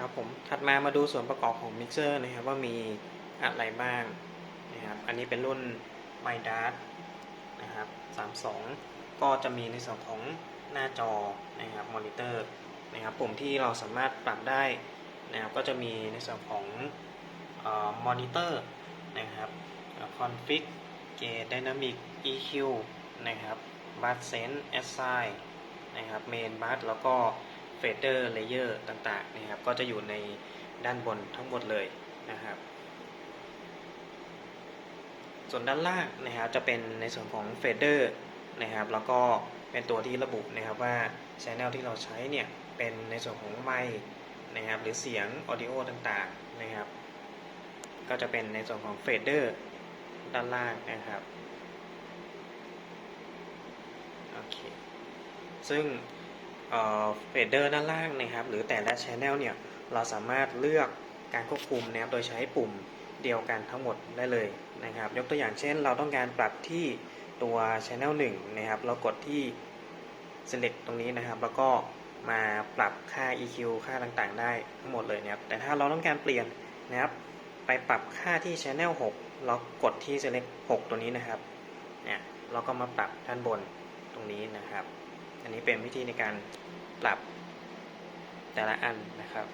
ครับผมถัดมามาดูส่วนประกอบของมิกเซอร์นะครับว่ามีอะไรบ้างนะครับอันนี้เป็นรุ่น m y d a t นะครับ32 ก็จะมีในส่วนของหน้าจอนะครับมอนิเตอร์นะครับปุ่มที่เราสามารถปรับได้นะครับก็จะมีในส่วนของมอนิเตอร์นะครับคอนฟิกเกตไดนามิก EQ นะครับบัสเซนแอสไซนะครับเมนบัสแล้วก็ เฟเดอร์เลเยอร์ต่างๆนะครับก็จะอยู่ในด้านบนทั้งหมดเลยนะครับ ส่วนด้านล่างนะครับจะเป็นในส่วนของเฟเดอร์นะครับแล้วก็เป็นตัวที่ระบุนะครับว่าช anel ที่เราใช้เนี่ยเป็นในส่วนของไมค์นะครับหรือเสียงออดิโอต่างๆนะครับก็จะเป็นในส่วนของเฟเดอร์ด้านล่างนะครับโอเคซึ่ง เฟเดอร์ด้านล่างนะครับ หรือแต่ละช anel เนี่ย เราสามารถเลือกการควบคุมนะครับ โดยใช้ปุ่มเดียวกันทั้งหมดได้เลยนะครับ ยกตัวอย่างเช่น เราต้องการปรับที่ตัว Channel 1 นะครับ เรากดที่ select ตรงนี้นะครับ แล้วก็มาปรับค่า EQ ค่าต่างๆ ได้ทั้งหมดเลยนะครับ แต่ถ้าเราต้องการเปลี่ยนนะครับ ไปปรับค่าที่ Channel 6 เรากดที่ select 6 ตัวนี้นะครับ เนี่ย เราก็มาปรับด้านบนตรงนี้นะครับ อันนี้เป็นวิธีในการปรับแต่ละอันนะครับ